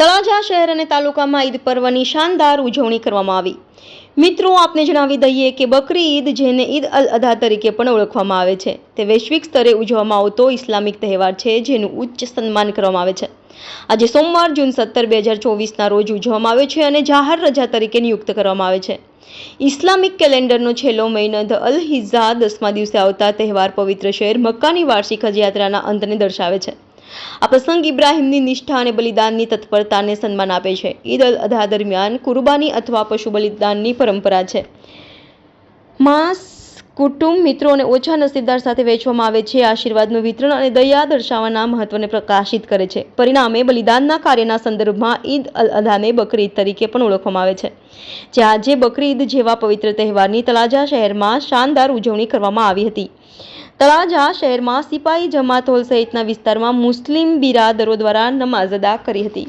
તળાજા શહેર અને તાલુકામાં ઈદ પર્વની શાનદાર ઉજવણી કરવામાં આવી. મિત્રો, આપને જણાવી દઈએ કે બકરી ઈદ, જેને ઈદ અલ અધા તરીકે પણ ઓળખવામાં આવે છે, તે વૈશ્વિક સ્તરે ઉજવવામાં આવતો ઇસ્લામિક તહેવાર છે, જેનું ઉચ્ચ સન્માન કરવામાં આવે છે. આજે સોમવાર, જૂન સત્તર, બે હજાર ચોવીસના રોજ ઉજવવામાં આવે છે અને જાહેર રજા તરીકે નિયુક્ત કરવામાં આવે છે. ઇસ્લામિક કેલેન્ડરનો છેલ્લો મહિનો ધ અલ હિઝા દસમા દિવસે આવતા તહેવાર પવિત્ર શહેર મક્કાની વાર્ષિક હજયાત્રાના અંતને દર્શાવે છે. આ પ્રસંગ ઇબ્રાહીમની નિષ્ઠા અને બલિદાનની તત્પરતાને સન્માન આપે છે. ઈદ અલ અધા દરમિયાન કુરબાની અથવા પશુ બલિદાનની પરંપરા છે. માંસ, કુટુંબ મિત્રો અને ઓછા નસીબદાર સાથે વેચવામાં આવે છે. આશીર્વાદનું વિતરણ અને દયા દર્શાવવાના મહત્વને પ્રકાશિત કરે છે. પરિણામે બલિદાનના કાર્યના સંદર્ભમાં ઈદ અલ અધાને બકરી તરીકે પણ ઓળખવામાં આવે છે. જે આજે બકરી ઈદ જેવા પવિત્ર તહેવારની તળાજા શહેરમાં શાનદાર ઉજવણી કરવામાં આવી હતી. તળાજા શહેરમાં સિપાહી જમાત હોલ સહિતના વિસ્તારમાં મુસ્લિમ બિરાદરો દ્વારા નમાઝ અદા કરી હતી.